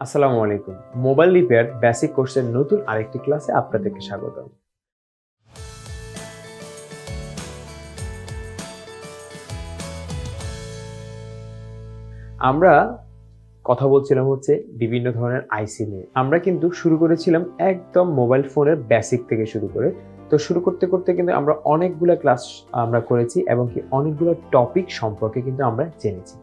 আসসালামু আলাইকুম। Mobile repair basic কোর্সের নতুন আরেকটি ক্লাসে আপনাদেরকে স্বাগত আমরা কথা বলছিলাম হচ্ছে বিভিন্ন ধরনের আইসি নিয়ে। আমরা কিন্তু শুরু করেছিলাম একদম মোবাইল ফোনের বেসিক থেকে শুরু করে। তো শুরু করতে করতে কিন্তু আমরা অনেকগুলো ক্লাস আমরা করেছি এবং কি অনেকগুলো টপিক সম্পর্কে কিন্তু আমরা জেনেছি।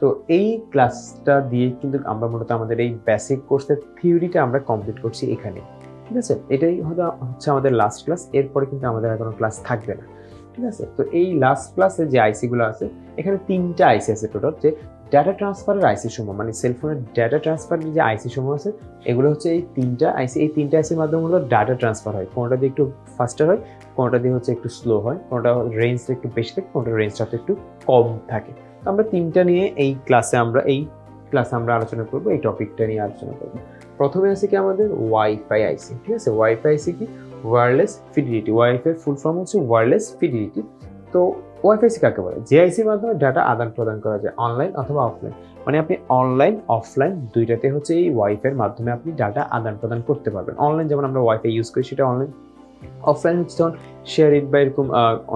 তো এই ক্লাসটা দিয়ে কিন্তু আমরা মূলত আমাদের এই বেসিক কোর্সের থিওরিটা আমরা কমপ্লিট করছি এখানে। ঠিক আছে? এটাই হয়তো হচ্ছে আমাদের লাস্ট ক্লাস এরপরে কিন্তু আমাদের আর কোনো ক্লাস থাকবে না। ঠিক আছে? তো এই লাস্ট ক্লাসে যে আইসিগুলো আছে, এখানে তিনটা আইসি আছে টোটাল যে ডাটা ট্রান্সফারের আইসি সমূহ মানে সেলফোনের ডাটা ট্রান্সফারের যে আইসি সমূহ আছে, এগুলো হচ্ছে এই তিনটা আইসি এই তিনটা আইসির মাধ্যমে হলো ডাটা ট্রান্সফার হয়। কোনোটা দিয়ে একটু ফাস্টার হয়, কোনোটা দিয়ে হচ্ছে একটু স্লো হয়, কোনোটা রেঞ্জটা একটু বেশি থাকে, কোনোটা রেঞ্জটা একটু কম থাকে। আমরা তিনটা নিয়ে এই ক্লাসে আমরা, এই ক্লাসে আমরা আলোচনা করব, এই টপিকটা নিয়ে আলোচনা করব। প্রথমে আছে কি আমাদের? ওয়াইফাই আইসি ঠিক আছে? ওয়াইফাই আইসি কি? Wireless fidelity wifi full form হচ্ছে ওয়্যারলেস ফিডিলিটি তো ওয়াইফাই কাকে বলে? যে আইসির মাধ্যমে ডাটা আদান প্রদান করা যায় অনলাইন অথবা অফলাইন মানে আপনি অনলাইন অফলাইন দুইটাতে হচ্ছে এই ওয়াইফাইয়ের মাধ্যমে আপনি ডাটা আদান প্রদান করতে পারবেন। অনলাইন যেমন আমরা ওয়াইফাই ইউজ করি, সেটা অনলাইন অফলাইন হচ্ছে যেমন শেয়ার ইট বা এরকম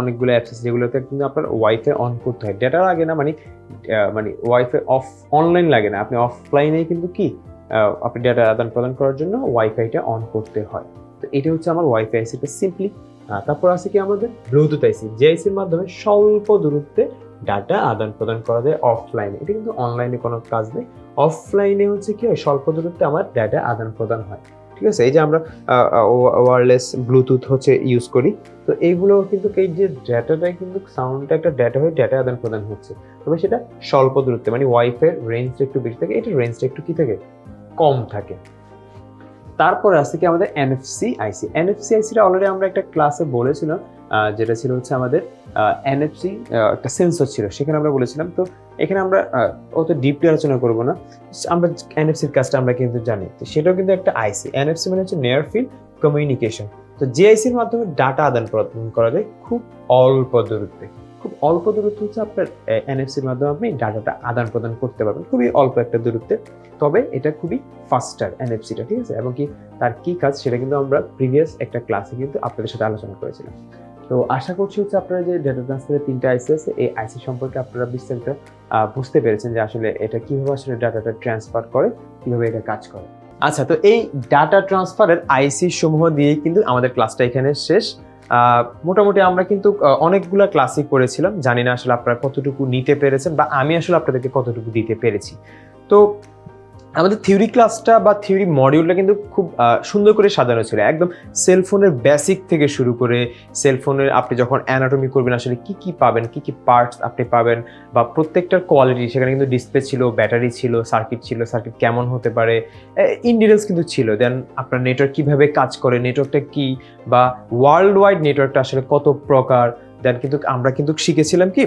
অনেকগুলো অ্যাপস আছে যেগুলোতে কিন্তু আপনার ওয়াইফাই অন করতে হয়। ডেটা লাগে না মানে মানে ওয়াইফাই অফ অনলাইন লাগে না। আপনি অফলাইনে কিন্তু কি আপনি ডেটা আদান প্রদান করার জন্য ওয়াইফাইটা অন করতে হয়। তো এটা হচ্ছে আমার ওয়াইফাই আইসিটা সিম্পলি তারপর আছে কি আমাদের? ব্লুটুথ আইসি যে আইসির মাধ্যমে স্বল্প দূরত্বে ডাটা আদান প্রদান করা যায় অফলাইনে এটা কিন্তু অনলাইনে কোনো কাজ নেই। অফলাইনে হচ্ছে কি হয়, স্বল্প দূরত্বে আমার ডাটা আদান প্রদান হয়। ঠিক আছে? এই যে আমরা ওয়্যারলেস ব্লুটুথ হচ্ছে ইউজ করি। তো এইগুলো কিন্তু এই যে ডেটাটা কিন্তু সাউন্ডটা একটা ডেটা হয়ে ডেটা আদান প্রদান হচ্ছে। তবে সেটা স্বল্প দূরত্বে মানে ওয়াইফাই রেঞ্জটা একটু বেশি থাকে এটা রেঞ্জটা একটু কি থাকে? কম থাকে। তারপরে আছে কি আমাদের এনএফসি আইসি এনএফসি আইসিটা অলরেডি আমরা একটা ক্লাসে বলেছিলাম যেটা ছিল হচ্ছে আমাদের এনএফসি একটা সেন্সর ছিল, সেখানে আমরা বলেছিলাম, তো এখানে আমরা অত ডিপলি আলোচনা করব না। আমরা এনএফসির কাজটা আমরা কিন্তু জানি। তো সেটাও কিন্তু একটা আইসি এনএফসি মানে হচ্ছে নেয়ার ফিল্ড কমিউনিকেশন তো জিআইসির মাধ্যমে ডাটা আদান প্রদান করা যায় খুব অল্প দূরত্বে। খুব অল্প দূরত্ব হচ্ছে আপনার এনএফসির মাধ্যমে আপনি ডাটাটা আদান প্রদান করতে পারবেন। খুবই অল্প একটা দূরত্বে। তবে এটা খুবই ফাস্টার এনএফসিটা ঠিক আছে? এবং কি তার কি কাজ সেটা কিন্তু আমরা প্রিভিয়াস একটা ক্লাসে কিন্তু আপনাদের সাথে আলোচনা করেছিলাম। তো আশা করছি হচ্ছে আপনারা যে ডেটা ট্রান্সফারের তিনটা আইসি আছে এই আইসি সম্পর্কে আপনারা বিস্তারিত বুঝতে পেরেছেন যে আসলে এটা কীভাবে আসলে ডাটাটা ট্রান্সফার করে, কীভাবে এটা কাজ করে। আচ্ছা তো এই ডাটা ট্রান্সফারের আইসি সমূহ দিয়েই কিন্তু আমাদের ক্লাসটা এখানে শেষ। মোটামুটি আমরা কিন্তু অনেকগুলা ক্লাসই করেছিলাম। জানি না আসলে আপনারা কতটুকু নিতে পেরেছেন বা আমি আসলে আপনাদেরকে কতটুকু দিতে পেরেছি। তো আমাদের থিওরি ক্লাসটা বা থিওরি মডিউলটা কিন্তু খুব সুন্দর করে সাজানো ছিল। একদম সেলফোনের বেসিক থেকে শুরু করে সেলফোনের আপনি যখন অ্যানাটমি করবেন, আসলে কি কি পাবেন, কি কি পার্টস আপনি পাবেন বা প্রত্যেকটার কোয়ালিটি সেখানে কিন্তু ডিসপ্লে ছিল ব্যাটারি ছিল সার্কিট ছিল সার্কিট কেমন হতে পারে ইন ডিটেলস কিন্তু ছিল। দেন আপনার নেটওয়ার্ক কীভাবে কাজ করে নেটওয়ার্কটা কি বা ওয়ার্ল্ড ওয়াইড নেটওয়ার্কটা আসলে কত প্রকার দেন কিন্তু আমরা কিন্তু শিখেছিলাম কি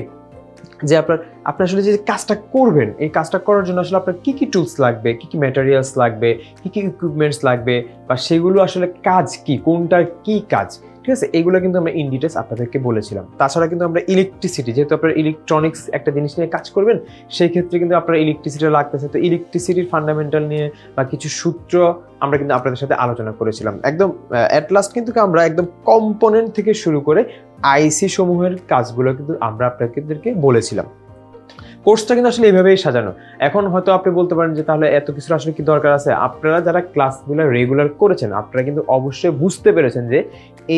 যে আপনার, আপনি আসলে যে কাজটা করবেন, এই কাজটা করার জন্য আসলে আপনার কি কি টুলস লাগবে, কি কি ম্যাটেরিয়ালস লাগবে, কি কি ইকুইপমেন্টস লাগবে বা সেগুলো আসলে কাজ কি, কোনটার কি কাজ? ঠিক আছে? এগুলো কিন্তু আমরা ইন ডিটেলস আপনাদেরকে বলেছিলাম। তাছাড়া কিন্তু আমরা ইলেকট্রিসিটি যেহেতু আপনার ইলেকট্রনিক্স একটা জিনিস নিয়ে কাজ করবেন, সেই ক্ষেত্রে কিন্তু আপনার ইলেকট্রিসিটি লাগতেছে। তো ইলেকট্রিসিটির ফান্ডামেন্টাল নিয়ে বা কিছু সূত্র আমরা কিন্তু আপনাদের সাথে আলোচনা করেছিলাম। একদম অ্যাট লাস্ট কিন্তু আমরা একদম কম্পোনেন্ট থেকে শুরু করে আইসি সমূহের কাজগুলো কিন্তু আমরা আপনাদেরকে বলেছিলাম। কোর্সটা কিন্তু আসলে এইভাবেই সাজানো। এখন হয়তো আপনি বলতে পারেন যে তাহলে এত কিছু আসলে কি দরকার আছে? আপনারা যারা ক্লাসগুলো রেগুলার করেছেন, আপনারা কিন্তু অবশ্যই বুঝতে পেরেছেন যে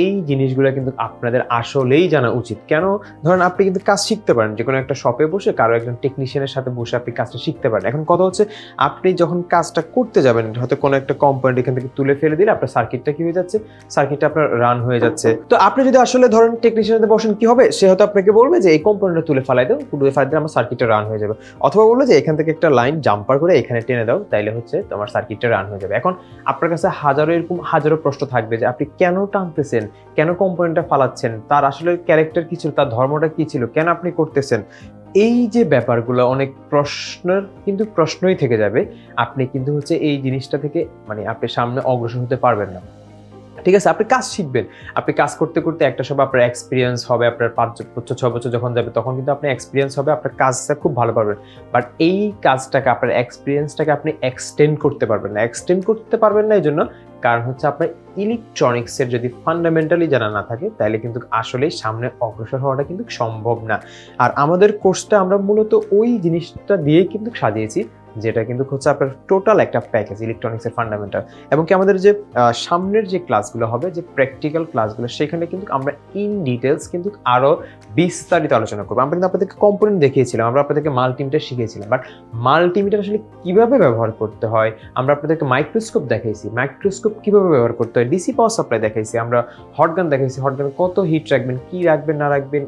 এই জিনিসগুলো কিন্তু আপনাদের আসলেই জানা উচিত। কেন? ধরেন আপনি কিন্তু কাজ শিখতে পারেন যে কোনো একটা শপে বসে কারও একজন টেকনিশিয়ানের সাথে বসে আপনি কাজটা শিখতে পারেন। এখন কথা হচ্ছে, আপনি যখন কাজটা করতে যাবেন, হয়তো কোনো একটা কোম্পানি এখান থেকে তুলে ফেলে দিলে আপনার সার্কিটটা কি হয়ে যাচ্ছে? সার্কিটটা আপনার রান হয়ে যাচ্ছে। তো আপনি যদি আসলে ধরেন টেকনিশিয়ানের বসেন, কি হবে? সে হয়তো আপনাকে বলবে যে, এই কোম্পানিটা তুলে ফেলাই দাও, তুলে ফেলাই দিলে আমার সার্কিটটা রান হয়ে যাবে। অথবা বলল যে এখান থেকে একটা লাইন জাম্পার করে এখানে টেনে দাও, তাইলে হচ্ছে তোমার সার্কিটটা রান হয়ে যাবে। এখন আপনার কাছে হাজারো এরকম, হাজারো প্রশ্ন থাকবে যে আপনি কেন টানতেছেন? কেন কোম্পানিটা ফালাচ্ছেন? তার আসলে ক্যারেক্টার কি ছিল? তার ধর্মটা কি ছিল? কেন আপনি করতেছেন? এই যে ব্যাপারগুলো, অনেক প্রশ্নের কিন্তু প্রশ্নই থেকে যাবে। আপনি কিন্তু হচ্ছে এই জিনিসটা থেকে মানে আপনি সামনে অগ্রসর হতে পারবেন না। ঠিক আছে? আপনি কাজ শিখবেন। আপনি কাজ করতে করতে একটা সময় আপনার এক্সপিরিয়েন্স হবে, আপনার পাঁচ বছর ছ বছর যখন যাবে, তখন কিন্তু আপনি এক্সপিরিয়েন্স হবে, আপনার কাজটা খুব ভালো পারবেন বাট এই কাজটাকে, আপনার এক্সপিরিয়েন্সটাকে আপনি এক্সটেন্ড করতে পারবেন না। এক্সটেন্ড করতে পারবেন না এই জন্য কারণ হচ্ছে আপনার ইলেকট্রনিক্সের যদি ফান্ডামেন্টালি জানা না থাকে, তাহলে কিন্তু আসলে সামনে অগ্রসর হওয়াটা কিন্তু সম্ভব না। আর আমাদের কোর্সটা আমরা মূলত ওই জিনিসটা দিয়েই কিন্তু সাজিয়েছি যেটা কিন্তু হচ্ছে আপনার টোটাল একটা প্যাকেজ ইলেকট্রনিক্সের ফান্ডামেন্টাল এবং কি আমাদের যে সামনের যে ক্লাসগুলো হবে, যে প্র্যাকটিক্যাল ক্লাসগুলো সেখানে কিন্তু আমরা ইন ডিটেলস কিন্তু আরও বিস্তারিত আলোচনা করব। আমরা কিন্তু আপনাদেরকে কম্পোনেন্ট দেখিয়েছিলাম, আমরা আপনাদেরকে মাল্টিমিটার শিখিয়েছিলাম বাট মাল্টিমিটার আসলে কীভাবে ব্যবহার করতে হয়? আমরা আপনাদেরকে মাইক্রোস্কোপ দেখাইছি মাইক্রোস্কোপ কীভাবে ব্যবহার করতে হয়? ডিসি পাওয়ার সাপ্লাই দেখাইছি, আমরা হটগান দেখাইছি হটগানে কত হিট রাখবেন, কি রাখবেন, না রাখবেন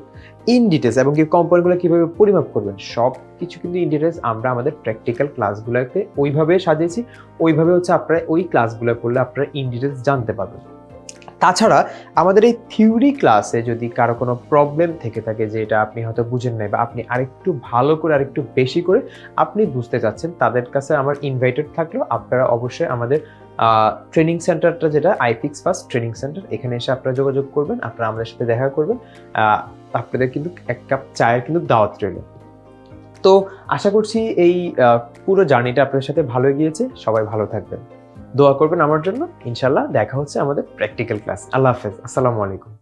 ইন ডিটেলস এবং কি কম্পোনেন্টগুলো কীভাবে পরিমাপ করবেন সব কিছু কিন্তু ইন ডিটেলস আমরা আমাদের প্র্যাকটিক্যাল ক্লাসগুলোতে ওইভাবে সাজিয়েছি, ওইভাবে হচ্ছে আপনারা ওই ক্লাসগুলো করলে আপনারা ইন ডিটেলস জানতে পারবেন। তাছাড়া আমাদের এই থিওরি ক্লাসে যদি কারও কোনো প্রবলেম থেকে থাকে যে এটা আপনি হয়তো বুঝেন নাই বা আপনি আরেকটু ভালো করে, আরেকটু বেশি করে আপনি বুঝতে চাচ্ছেন, তাদের কাছে আমার ইনভাইটেড থাকলেও আপনারা অবশ্যই আমাদের ট্রেনিং সেন্টারটা যেটা আইফিক্স ফার্স্ট ট্রেনিং সেন্টার এখানে এসে আপনারা যোগাযোগ করবেন, আপনারা আমাদের সাথে দেখা করবেন আপনাদের কিন্তু এক কাপ চায়ের কিন্তু দাওয়াত রইল। তো আশা করছি এই পুরো জার্নিটা আপনাদের সাথে ভালো গিয়েছে সবাই ভালো থাকবেন। দোয়া করবেন আমার জন্য। ইনশাল্লাহ দেখা হচ্ছে আমাদের প্র্যাকটিক্যাল ক্লাস আল্লাহ হাফেজ। আসসালামু আলাইকুম।